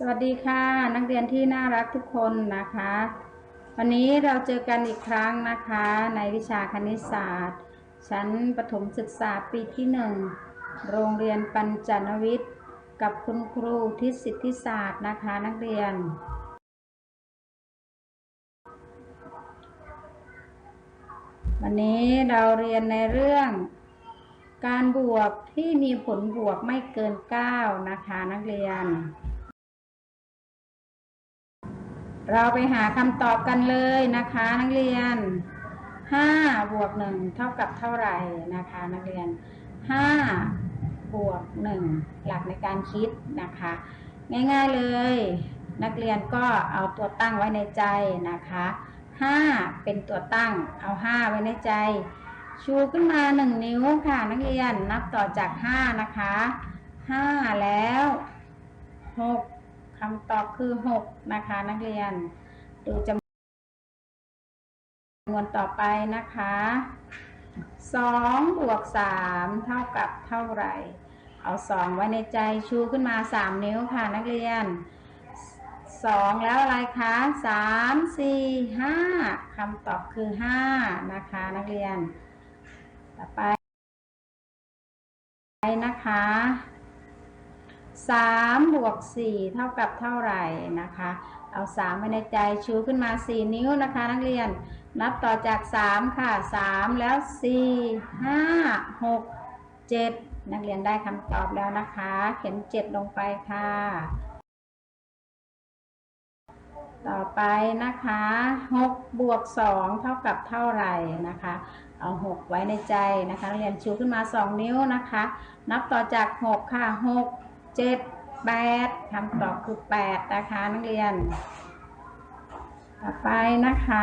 สวัสดีค่ะ นักเรียนที่น่ารักทุกคนนะคะ วันนี้เราเจอกันอีกครั้งนะคะ ในวิชาคณิตศาสตร์ ชั้นประถมศึกษาปีที่หนึ่งโรงเรียนปัญจนวิทย์ กับคุณครูทิศสิทธิศาสตร์นะคะ นักเรียน วันนี้เราเรียนในเรื่องการบวกที่มีผลบวกไม่เกิน 9 นะคะ นักเรียน เราไปหาคำตอบกันเลยนะคะนักเรียน5บวก1เท่ากับเท่าไหร่นะคะนักเรียน5บวก1หลักในการคิดนะคะ ง่ายๆเลย นักเรียนก็เอาตัวตั้งไว้ในใจนะคะ5เป็นตัวตั้งเอา5ไว้ในใจ ชูขึ้นมา 1 นิ้วค่ะนักเรียนนับต่อจาก5นะคะ5แล้ว6 คำตอบคือ 6 นะคะนักเรียน ดูจำนวนต่อไปนะคะ2บวก3เท่ากับเท่าไหร่ เอา 2 ไว้ในใจชูขึ้นมา 3 นิ้วค่ะนักเรียน 2 แล้วอะไรคะ3 4 5คำตอบคือ 5 นะคะนักเรียน ต่อไปนะคะ สามบวกสี่เท่ากับเท่าไหร่นะคะ เอาสามไว้ในใจชูขึ้นมาสี่นิ้วนะคะ นักเรียน นับต่อจากสามค่ะสามแล้วสี่ห้าหกเจ็ดนักเรียนได้คำตอบแล้วนะคะ เขียนเจ็ดลงไปค่ะ ต่อไปนะคะ 6 บวก 2 เท่ากับเท่าไหร่นะคะเอา 6 ไว้ในใจนะคะนักเรียนชูขึ้นมา 2 นิ้วนะคะ นับต่อจาก 6 ค่ะ 6 7 8คำตอบคือ8นะคะนักเรียน ต่อไปนะคะ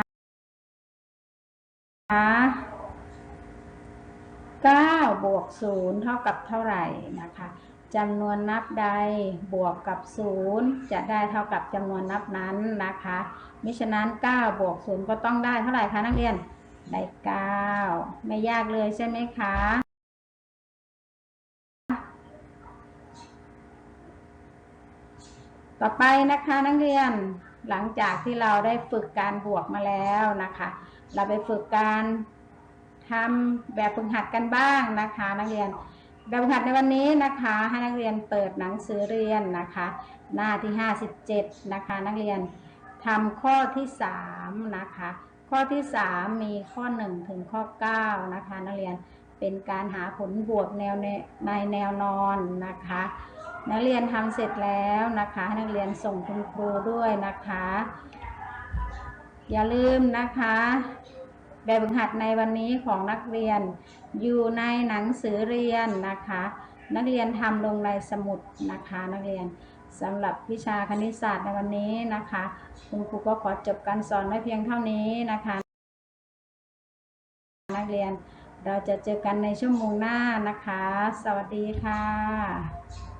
9บวก0เท่ากับเท่าไหร่นะคะจำนวนนับใดบวกกับ 0 จะได้เท่ากับจำนวนนับนั้นนะคะมิฉะนั้น 9 บวก 0 ก็ต้องได้เท่าไหร่คะนักเรียน ได้ 9 ไม่ยากเลยใช่ไหมคะ ต่อไปนะคะนักเรียนหลังจากที่เราได้ฝึกการบวกมาแล้วนะคะ เราไปฝึกการทำแบบฝึกหัดกันบ้างนะคะ นักเรียนแบบฝึกหัดในวันนี้นะคะให้นักเรียนเปิดหนังสือเรียนนะคะ หน้าที่ 57 นะคะ นักเรียนทำข้อที่3นะคะ ข้อที่ 3 มีข้อ 1 ถึงข้อ 9 นะคะ นักเรียนเป็นการหาผลบวกแนวในในแนวนอนนะคะ นักเรียนทำเสร็จแล้วนะคะนักเรียนส่งคุณครูด้วยนะคะ อย่าลืมนะคะ แบบฝึกหัดในวันนี้ของนักเรียนอยู่ในหนังสือเรียนนะคะ นักเรียนทำลงในสมุดนะคะ นักเรียนสำหรับวิชาคณิตศาสตร์ในวันนี้นะคะ คุณครูก็ขอจบการสอนไว้เพียงเท่านี้นะคะ นักเรียนเราจะเจอกันในชั่วโมงหน้านะคะ สวัสดีค่ะ